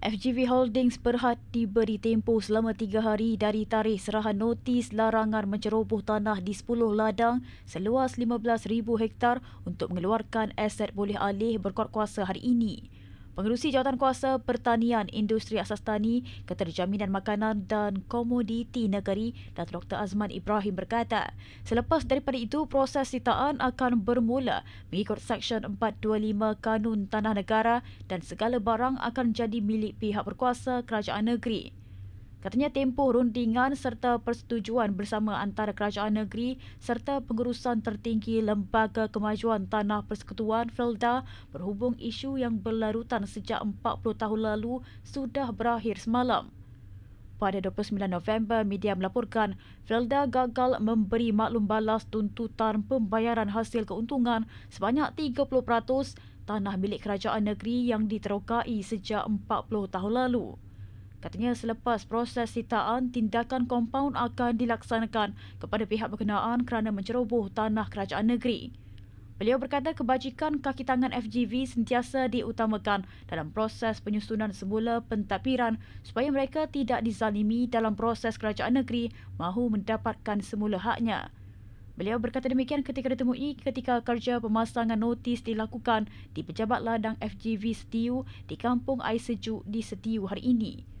FGV Holdings berhad diberi tempoh selama tiga hari dari tarikh serahan notis larangan menceroboh tanah di 10 ladang seluas 15,000 hektar untuk mengeluarkan aset boleh alih berkuat kuasa hari ini. Pengerusi Jawatankuasa Pertanian, Industri Asas Tani, Keterjaminan Makanan dan Komoditi Negeri, Datuk Dr. Azman Ibrahim berkata, selepas daripada itu proses sitaan akan bermula mengikut Seksyen 425 Kanun Tanah Negara dan segala barang akan jadi milik pihak berkuasa kerajaan negeri. Katanya tempoh rundingan serta persetujuan bersama antara kerajaan negeri serta pengurusan tertinggi Lembaga Kemajuan Tanah Persekutuan FELDA berhubung isu yang berlarutan sejak 40 tahun lalu sudah berakhir semalam. Pada 29 November, media melaporkan Felda gagal memberi maklum balas tuntutan pembayaran hasil keuntungan sebanyak 30% tanah milik kerajaan negeri yang diterokai sejak 40 tahun lalu. Katanya selepas proses sitaan, tindakan kompaun akan dilaksanakan kepada pihak berkenaan kerana menceroboh tanah kerajaan negeri. Beliau berkata kebajikan kaki tangan FGV sentiasa diutamakan dalam proses penyusunan semula pentadbiran supaya mereka tidak dizalimi dalam proses kerajaan negeri mahu mendapatkan semula haknya. Beliau berkata demikian ketika ditemui ketika kerja pemasangan notis dilakukan di pejabat ladang FGV Setiu di Kampung Air Sejuk di Setiu hari ini.